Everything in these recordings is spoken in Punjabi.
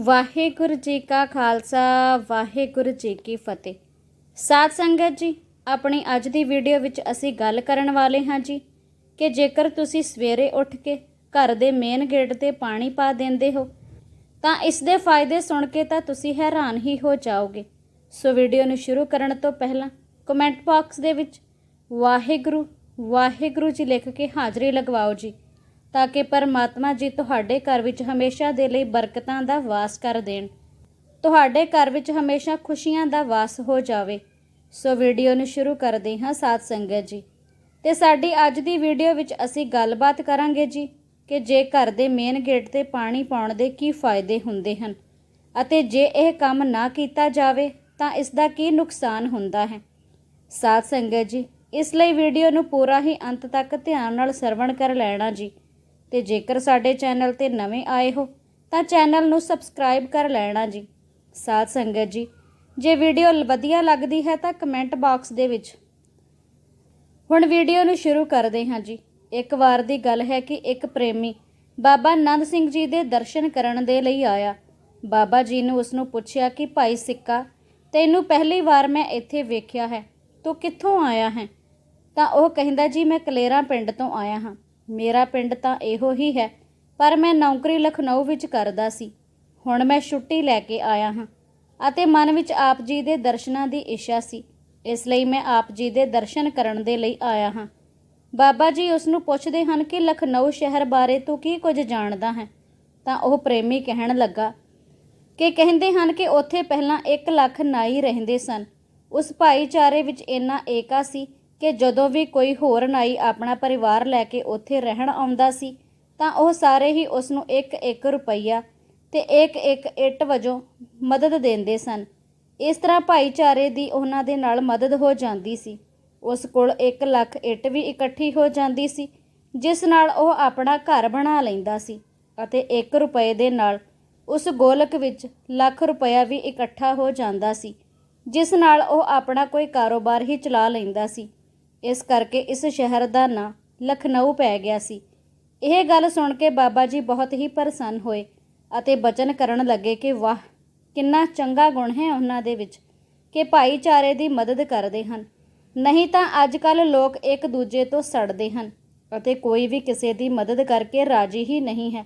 ਵਾਹਿਗੁਰੂ ਜੀ ਕਾ ਖਾਲਸਾ, ਵਾਹਿਗੁਰੂ ਜੀ ਕੀ ਫਤਿਹ। ਸਾਧ ਸੰਗਤ ਜੀ, ਆਪਣੀ ਅੱਜ ਦੀ ਵੀਡੀਓ ਵਿੱਚ ਅਸੀਂ ਗੱਲ ਕਰਨ ਵਾਲੇ ਹਾਂ ਜੀ ਕਿ ਜੇਕਰ ਤੁਸੀਂ ਸਵੇਰੇ ਉੱਠ ਕੇ ਘਰ ਦੇ ਮੇਨ ਗੇਟ ਤੇ ਪਾਣੀ ਪਾ ਦਿੰਦੇ ਹੋ, ਤਾਂ ਇਸ ਦੇ ਫਾਇਦੇ ਸੁਣ ਕੇ ਤਾਂ ਤੁਸੀਂ ਹੈਰਾਨ ਹੀ ਹੋ ਜਾਓਗੇ। ਸੋ ਵੀਡੀਓ ਨੂੰ ਸ਼ੁਰੂ ਕਰਨ ਤੋਂ ਪਹਿਲਾਂ ਕਮੈਂਟ ਬਾਕਸ ਦੇ ਵਿੱਚ ਵਾਹਿਗੁਰੂ ਵਾਹਿਗੁਰੂ ਜੀ ਲਿਖ ਕੇ ਹਾਜ਼ਰੀ ਲਗਵਾਓ ਜੀ। ਤਾਂ ਕਿ ਪਰਮਾਤਮਾ ਜੀ ਤੁਹਾਡੇ ਘਰ ਵਿੱਚ ਹਮੇਸ਼ਾ ਦੇ ਲਈ ਬਰਕਤਾਂ ਦਾ ਵਾਸ ਕਰ ਦੇਣ। ਤੁਹਾਡੇ ਘਰ ਵਿੱਚ ਹਮੇਸ਼ਾ ਖੁਸ਼ੀਆਂ ਦਾ ਵਾਸ ਹੋ ਜਾਵੇ। ਸੋ ਵੀਡੀਓ ਨੂੰ ਸ਼ੁਰੂ ਕਰਦੇ ਹਾਂ ਸਾਧ ਸੰਗਤ ਜੀ। ਤੇ ਸਾਡੀ ਅੱਜ ਦੀ ਵੀਡੀਓ ਵਿੱਚ ਅਸੀਂ ਗੱਲਬਾਤ ਕਰਾਂਗੇ ਜੀ ਕਿ ਜੇ ਘਰ ਦੇ ਮੇਨ ਗੇਟ ਤੇ ਪਾਣੀ ਪਾਉਣ ਦੇ ਕੀ ਫਾਇਦੇ ਹੁੰਦੇ ਹਨ ਅਤੇ ਜੇ ਇਹ ਕੰਮ ਨਾ ਕੀਤਾ ਜਾਵੇ ਤਾਂ ਇਸ ਦਾ ਕੀ ਨੁਕਸਾਨ ਹੁੰਦਾ ਹੈ। ਸਾਧ ਸੰਗਤ ਜੀ, ਇਸ ਲਈ ਵੀਡੀਓ ਨੂੰ ਪੂਰਾ ਹੀ ਅੰਤ ਤੱਕ ਧਿਆਨ ਨਾਲ ਸਰਵਣ ਕਰ ਲੈਣਾ ਜੀ। ਤੇ ਜੇਕਰ ਸਾਡੇ ਚੈਨਲ ਤੇ ਨਵੇਂ ਆਏ ਹੋ, ਤਾਂ ਚੈਨਲ ਨੂੰ ਸਬਸਕ੍ਰਾਈਬ ਕਰ ਲੈਣਾ ਜੀ। ਸਾਧ ਸੰਗਤ ਜੀ, ਜੇ ਵੀਡੀਓ ਵਧੀਆ ਲੱਗਦੀ ਹੈ ਤਾਂ ਕਮੈਂਟ ਬਾਕਸ ਦੇ ਵਿੱਚ। ਹੁਣ ਵੀਡੀਓ ਨੂੰ ਸ਼ੁਰੂ ਕਰਦੇ ਹਾਂ ਜੀ। ਇੱਕ ਵਾਰ ਦੀ ਗੱਲ ਹੈ ਕਿ ਇੱਕ ਪ੍ਰੇਮੀ ਬਾਬਾ ਨੰਦ ਸਿੰਘ ਜੀ ਦੇ ਦਰਸ਼ਨ ਕਰਨ ਦੇ ਲਈ ਆਇਆ। ਬਾਬਾ ਜੀ ਨੂੰ ਉਸ ਨੂੰ ਪੁੱਛਿਆ ਕਿ, ਭਾਈ ਸਿੱਕਾ, ਤੈਨੂੰ ਪਹਿਲੀ ਵਾਰ ਮੈਂ ਇੱਥੇ ਵੇਖਿਆ ਹੈ। ਤੂੰ ਕਿੱਥੋਂ ਆਇਆ ਹੈ? ਤਾਂ ਉਹ ਕਹਿੰਦਾ, ਜੀ, ਮੈਂ ਕਲੇਰਾ ਪਿੰਡ ਤੋਂ ਆਇਆ ਹਾਂ। ਮੇਰਾ ਪਿੰਡ ਤਾਂ ਇਹੋ ਹੀ ਹੈ, ਪਰ ਮੈਂ ਨੌਕਰੀ ਲਖਨਊ ਵਿੱਚ ਕਰਦਾ ਸੀ। ਹੁਣ ਮੈਂ ਛੁੱਟੀ ਲੈ ਕੇ ਆਇਆ ਹਾਂ ਅਤੇ ਮਨ ਵਿੱਚ ਆਪ ਜੀ ਦੇ ਦਰਸ਼ਨਾਂ ਦੀ ਇੱਛਾ ਸੀ। ਇਸ ਲਈ ਮੈਂ ਆਪ ਜੀ ਦੇ ਦਰਸ਼ਨ ਕਰਨ ਦੇ ਲਈ ਆਇਆ ਹਾਂ। ਬਾਬਾ ਜੀ ਉਸ ਨੂੰ ਪੁੱਛਦੇ ਹਨ ਕਿ ਲਖਨਊ ਸ਼ਹਿਰ ਬਾਰੇ ਤੂੰ ਕੀ ਕੁਝ ਜਾਣਦਾ ਹੈ? ਤਾਂ ਉਹ ਪ੍ਰੇਮੀ ਕਹਿਣ ਲੱਗਾ, ਕਿ ਕਹਿੰਦੇ ਹਨ ਕਿ ਉੱਥੇ ਪਹਿਲਾਂ 1 ਲੱਖ ਨਾਈ ਰਹਿੰਦੇ ਸਨ। ਉਸ ਭਾਈਚਾਰੇ ਵਿੱਚ ਇੰਨਾ ਏਕਾ ਸੀ ਕਿ ਜਦੋਂ ਵੀ ਕੋਈ ਹੋਰ ਨਾਈ ਆਪਣਾ ਪਰਿਵਾਰ ਲੈ ਕੇ ਉੱਥੇ ਰਹਿਣ ਆਉਂਦਾ ਸੀ, ਤਾਂ ਉਹ ਸਾਰੇ ਹੀ ਉਸ ਨੂੰ 1-1 ਰੁਪਈਆ ਤੇ 1-1 ਇੱਟ ਵਜੋਂ ਮਦਦ ਦਿੰਦੇ ਸਨ। ਇਸ ਤਰ੍ਹਾਂ ਭਾਈਚਾਰੇ ਦੀ ਉਹਨਾਂ ਦੇ ਨਾਲ ਮਦਦ ਹੋ ਜਾਂਦੀ ਸੀ। ਉਸ ਕੋਲ 1 ਲੱਖ ਇੱਟ ਵੀ ਇਕੱਠੀ ਹੋ ਜਾਂਦੀ ਸੀ, ਜਿਸ ਨਾਲ ਉਹ ਆਪਣਾ ਘਰ ਬਣਾ ਲੈਂਦਾ ਸੀ ਅਤੇ 1 ਰੁਪਏ ਦੇ ਨਾਲ ਉਸ ਗੋਲਕ ਵਿੱਚ ਲੱਖ ਰੁਪਇਆ ਵੀ ਇਕੱਠਾ ਹੋ ਜਾਂਦਾ ਸੀ, ਜਿਸ ਨਾਲ ਉਹ ਆਪਣਾ ਕੋਈ ਕਾਰੋਬਾਰ ਹੀ ਚਲਾ ਲੈਂਦਾ ਸੀ। ਇਸ ਕਰਕੇ ਇਸ ਸ਼ਹਿਰ ਦਾ ਨਾਂ ਲਖਨਊ ਪੈ ਗਿਆ ਸੀ। ਇਹ ਗੱਲ ਸੁਣ ਕੇ ਬਾਬਾ ਜੀ ਬਹੁਤ ਹੀ ਪ੍ਰਸੰਨ ਹੋਏ ਅਤੇ ਬਚਨ ਕਰਨ ਲੱਗੇ ਕਿ ਵਾਹ, ਕਿੰਨਾ ਚੰਗਾ ਗੁਣ ਹੈ ਉਹਨਾਂ ਦੇ ਵਿੱਚ ਕਿ ਭਾਈਚਾਰੇ ਦੀ ਮਦਦ ਕਰਦੇ ਹਨ। ਨਹੀਂ ਤਾਂ ਅੱਜ ਕੱਲ ਲੋਕ ਇੱਕ ਦੂਜੇ ਤੋਂ ਸੜਦੇ ਹਨ ਅਤੇ ਕੋਈ ਵੀ ਕਿਸੇ ਦੀ ਮਦਦ ਕਰਕੇ ਰਾਜੀ ਹੀ ਨਹੀਂ ਹੈ।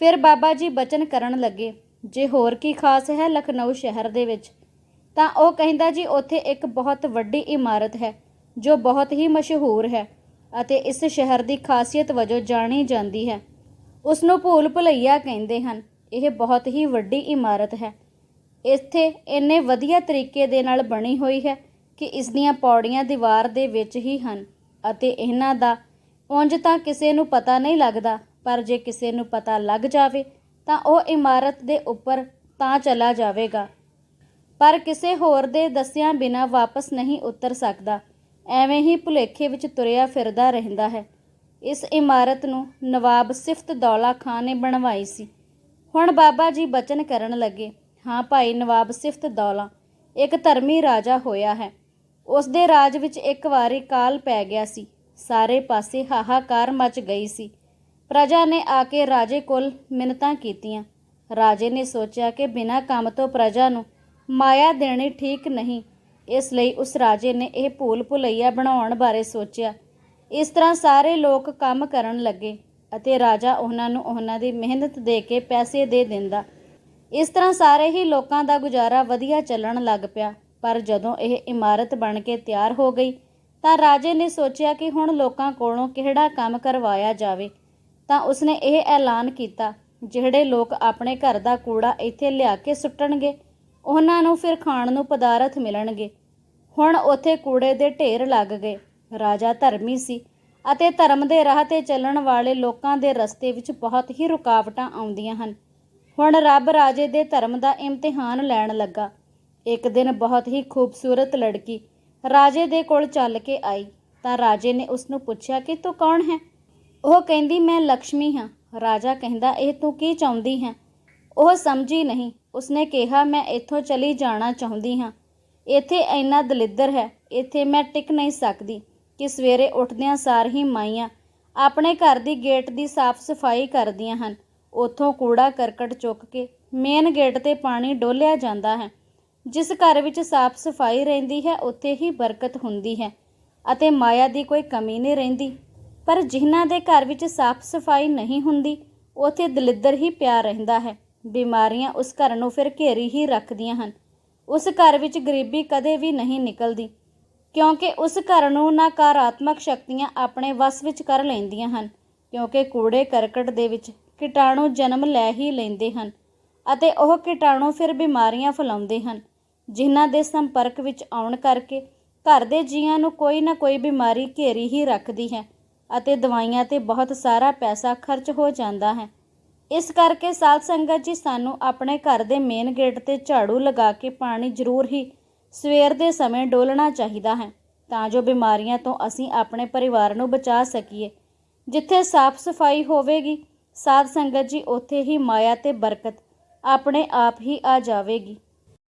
ਫਿਰ ਬਾਬਾ ਜੀ ਬਚਨ ਕਰਨ ਲੱਗੇ, ਜੇ ਹੋਰ ਕੀ ਖਾਸ ਹੈ ਲਖਨਊ ਸ਼ਹਿਰ ਦੇ ਵਿੱਚ? ਤਾਂ ਉਹ ਕਹਿੰਦਾ ਜੀ, ਉੱਥੇ ਇੱਕ ਬਹੁਤ ਵੱਡੀ ਇਮਾਰਤ ਹੈ। ਜੋ ਬਹੁਤ ਹੀ ਮਸ਼ਹੂਰ ਹੈ ਅਤੇ ਇਸ ਸ਼ਹਿਰ ਦੀ ਖਾਸੀਅਤ ਵਜੋਂ ਜਾਣੀ ਜਾਂਦੀ ਹੈ। ਉਸ ਨੂੰ ਭੂਲ ਭੁਲਈਆ ਕਹਿੰਦੇ ਹਨ। ਇਹ ਬਹੁਤ ਹੀ ਵੱਡੀ ਇਮਾਰਤ ਹੈ। ਇੱਥੇ ਇੰਨੇ ਵਧੀਆ ਤਰੀਕੇ ਦੇ ਨਾਲ ਬਣੀ ਹੋਈ ਹੈ ਕਿ ਇਸ ਦੀਆਂ ਪੌੜੀਆਂ ਦੀਵਾਰ ਦੇ ਵਿੱਚ ਹੀ ਹਨ ਅਤੇ ਇਹਨਾਂ ਦਾ ਉਂਝ ਤਾਂ ਕਿਸੇ ਨੂੰ ਪਤਾ ਨਹੀਂ ਲੱਗਦਾ, ਪਰ ਜੇ ਕਿਸੇ ਨੂੰ ਪਤਾ ਲੱਗ ਜਾਵੇ ਤਾਂ ਉਹ ਇਮਾਰਤ ਦੇ ਉੱਪਰ ਤਾਂ ਚਲਾ ਜਾਵੇਗਾ। ਪਰ ਕਿਸੇ ਹੋਰ ਦੇ ਦੱਸਿਆਂ ਬਿਨਾ ਵਾਪਸ ਨਹੀਂ ਉਤਰ ਸਕਦਾ। ਐਵੇਂ ਹੀ ਭੁਲੇਖੇ ਵਿੱਚ ਤੁਰਿਆ ਫਿਰਦਾ ਰਹਿੰਦਾ ਹੈ। ਇਸ ਇਮਾਰਤ ਨੂੰ ਨਵਾਬ ਸਿਫਤ ਦੌਲਾ ਖਾਨ ਨੇ ਬਣਵਾਈ ਸੀ। ਹੁਣ ਬਾਬਾ ਜੀ ਬਚਨ ਕਰਨ ਲੱਗੇ। ਹਾਂ ਭਾਈ ਨਵਾਬ ਸਿਫਤ ਦੌਲਾ, ਇੱਕ ਧਰਮੀ ਰਾਜਾ ਹੋਇਆ ਹੈ। ਉਸ ਦੇ ਰਾਜ ਵਿੱਚ ਇੱਕ ਵਾਰੀ ਕਾਲ ਪੈ ਗਿਆ ਸੀ। ਸਾਰੇ ਪਾਸੇ ਹਾਹਾਕਾਰ ਮਚ ਗਈ ਸੀ। ਪ੍ਰਜਾ ਨੇ ਆ ਕੇ ਰਾਜੇ ਕੋਲ ਮਿੰਨਤਾਂ ਕੀਤੀਆਂ। ਰਾਜੇ ਨੇ ਸੋਚਿਆ ਕਿ ਬਿਨਾਂ ਕੰਮ ਤੋਂ ਪ੍ਰਜਾ ਨੂੰ ਮਾਇਆ ਦੇਣੀ ਠੀਕ ਨਹੀਂ। ਇਸ ਲਈ ਉਸ ਰਾਜੇ ਨੇ ਇਹ ਭੂਲ ਭੁਲਈਆ ਬਣਾਉਣ ਬਾਰੇ ਸੋਚਿਆ। ਇਸ ਤਰ੍ਹਾਂ ਸਾਰੇ ਲੋਕ ਕੰਮ ਕਰਨ ਲੱਗੇ ਅਤੇ ਰਾਜਾ ਉਹਨਾਂ ਨੂੰ ਉਹਨਾਂ ਦੀ ਮਿਹਨਤ ਦੇ ਕੇ ਪੈਸੇ ਦੇ ਦਿੰਦਾ। ਇਸ ਤਰ੍ਹਾਂ ਸਾਰੇ ਹੀ ਲੋਕਾਂ ਦਾ ਗੁਜ਼ਾਰਾ ਵਧੀਆ ਚੱਲਣ ਲੱਗ ਪਿਆ, ਪਰ ਜਦੋਂ ਇਹ ਇਮਾਰਤ ਬਣ ਕੇ ਤਿਆਰ ਹੋ ਗਈ, ਤਾਂ ਰਾਜੇ ਨੇ ਸੋਚਿਆ ਕਿ ਹੁਣ ਲੋਕਾਂ ਕੋਲੋਂ ਕਿਹੜਾ ਕੰਮ ਕਰਵਾਇਆ ਜਾਵੇ। ਤਾਂ ਉਸਨੇ ਇਹ ਐਲਾਨ ਕੀਤਾ, ਜਿਹੜੇ ਲੋਕ ਆਪਣੇ ਘਰ ਦਾ ਕੂੜਾ ਇੱਥੇ ਲਿਆ ਕੇ ਸੁੱਟਣਗੇ, ਉਹਨਾਂ ਨੂੰ ਫਿਰ ਖਾਣ ਨੂੰ ਪਦਾਰਥ ਮਿਲਣਗੇ। ਹੁਣ ਉੱਥੇ ਕੂੜੇ ਦੇ ਢੇਰ ਲੱਗ ਗਏ। ਰਾਜਾ ਧਰਮੀ ਸੀ ਅਤੇ ਧਰਮ ਦੇ ਰਾਹ ਤੇ ਚੱਲਣ ਵਾਲੇ ਲੋਕਾਂ ਦੇ ਰਸਤੇ ਵਿੱਚ ਬਹੁਤ ਹੀ ਰੁਕਾਵਟਾਂ ਆਉਂਦੀਆਂ ਹਨ। ਹੁਣ ਰੱਬ ਰਾਜੇ ਦੇ ਧਰਮ ਦਾ ਇਮਤਿਹਾਨ ਲੈਣ ਲੱਗਾ। ਇੱਕ ਦਿਨ ਬਹੁਤ ਹੀ ਖੂਬਸੂਰਤ ਲੜਕੀ ਰਾਜੇ ਦੇ ਕੋਲ ਚੱਲ ਕੇ ਆਈ। ਤਾਂ ਰਾਜੇ ਨੇ ਉਸ ਨੂੰ ਪੁੱਛਿਆ ਕਿ ਤੂੰ ਕੌਣ ਹੈ? ਉਹ ਕਹਿੰਦੀ, ਮੈਂ ਲక్ష్ਮੀ ਹਾਂ। ਰਾਜਾ ਕਹਿੰਦਾ, ਇਹ ਤੂੰ ਕੀ ਚਾਹੁੰਦੀ ਹੈ? ਉਹ ਸਮਝੀ ਨਹੀਂ। ਉਸਨੇ ਕਿਹਾ, ਮੈਂ ਇੱਥੋਂ ਚਲੀ ਜਾਣਾ ਚਾਹੁੰਦੀ ਹਾਂ। ਇੱਥੇ ਇੰਨਾ ਦਲਿੱਦਰ ਹੈ, ਇੱਥੇ ਮੈਂ ਟਿਕ ਨਹੀਂ ਸਕਦੀ ਕਿ ਸਵੇਰੇ ਉੱਠਦਿਆਂ ਸਾਰ ਹੀ ਮਾਈਆਂ ਆਪਣੇ ਘਰ ਦੀ ਗੇਟ ਦੀ ਸਾਫ਼ ਸਫ਼ਾਈ ਕਰਦੀਆਂ ਹਨ। ਉੱਥੋਂ ਕੂੜਾ ਕਰਕਟ ਚੁੱਕ ਕੇ ਮੇਨ ਗੇਟ ਤੇ ਪਾਣੀ ਡੋਲਿਆ ਜਾਂਦਾ ਹੈ। ਜਿਸ ਘਰ ਵਿੱਚ ਸਾਫ਼ ਸਫ਼ਾਈ ਰਹਿੰਦੀ ਹੈ, ਉੱਥੇ ਹੀ ਬਰਕਤ ਹੁੰਦੀ ਹੈ ਅਤੇ ਮਾਇਆ ਦੀ ਕੋਈ ਕਮੀ ਨਹੀਂ ਰਹਿੰਦੀ। ਪਰ ਜਿਨ੍ਹਾਂ ਦੇ ਘਰ ਵਿੱਚ ਸਾਫ਼ ਸਫ਼ਾਈ ਨਹੀਂ ਹੁੰਦੀ, ਉੱਥੇ ਦਲਿੱਦਰ ਹੀ ਪਿਆ ਰਹਿੰਦਾ ਹੈ। ਬਿਮਾਰੀਆਂ ਉਸ ਘਰ ਨੂੰ ਫਿਰ ਘੇਰੀ ਹੀ ਰੱਖਦੀਆਂ ਹਨ। ਉਸ ਘਰ ਵਿੱਚ ਗਰੀਬੀ ਕਦੇ ਵੀ ਨਹੀਂ ਨਿਕਲਦੀ, ਕਿਉਂਕਿ ਉਸ ਘਰ ਨੂੰ ਨਕਾਰਾਤਮਕ ਸ਼ਕਤੀਆਂ ਆਪਣੇ ਵੱਸ ਵਿੱਚ ਕਰ ਲੈਂਦੀਆਂ ਹਨ, ਕਿਉਂਕਿ ਕੂੜੇ ਕਰਕਟ ਦੇ ਵਿੱਚ ਕੀਟਾਣੂ ਜਨਮ ਲੈ ਹੀ ਲੈਂਦੇ ਹਨ ਅਤੇ ਉਹ ਕੀਟਾਣੂ ਫਿਰ ਬਿਮਾਰੀਆਂ ਫੈਲਾਉਂਦੇ ਹਨ, ਜਿਨ੍ਹਾਂ ਦੇ ਸੰਪਰਕ ਵਿੱਚ ਆਉਣ ਕਰਕੇ ਘਰ ਦੇ ਜੀਆਂ ਨੂੰ ਕੋਈ ਨਾ ਕੋਈ ਬਿਮਾਰੀ ਘੇਰੀ ਹੀ ਰੱਖਦੀ ਹੈ ਅਤੇ ਦਵਾਈਆਂ ਤੇ ਬਹੁਤ ਸਾਰਾ ਪੈਸਾ ਖਰਚ ਹੋ ਜਾਂਦਾ ਹੈ। ਇਸ ਕਰਕੇ ਸਾਧ ਸੰਗਤ ਜੀ ਸਾਨੂੰ ਆਪਣੇ ਘਰ ਦੇ ਮੇਨ ਗੇਟ ਤੇ ਝਾੜੂ ਲਗਾ ਕੇ ਪਾਣੀ ਜ਼ਰੂਰ ਹੀ ਸਵੇਰ ਦੇ ਸਮੇਂ ਡੋਲਣਾ ਚਾਹੀਦਾ ਹੈ, ਤਾਂ ਜੋ ਬਿਮਾਰੀਆਂ ਤੋਂ ਅਸੀਂ ਆਪਣੇ ਪਰਿਵਾਰ ਨੂੰ ਬਚਾ ਸਕੀਏ। ਜਿੱਥੇ ਸਾਫ਼ ਸਫ਼ਾਈ ਹੋਵੇਗੀ, ਸਾਧ ਸੰਗਤ ਜੀ, ਉੱਥੇ ਹੀ ਮਾਇਆ ਤੇ ਬਰਕਤ ਆਪਣੇ ਆਪ ਹੀ ਆ ਜਾਵੇਗੀ।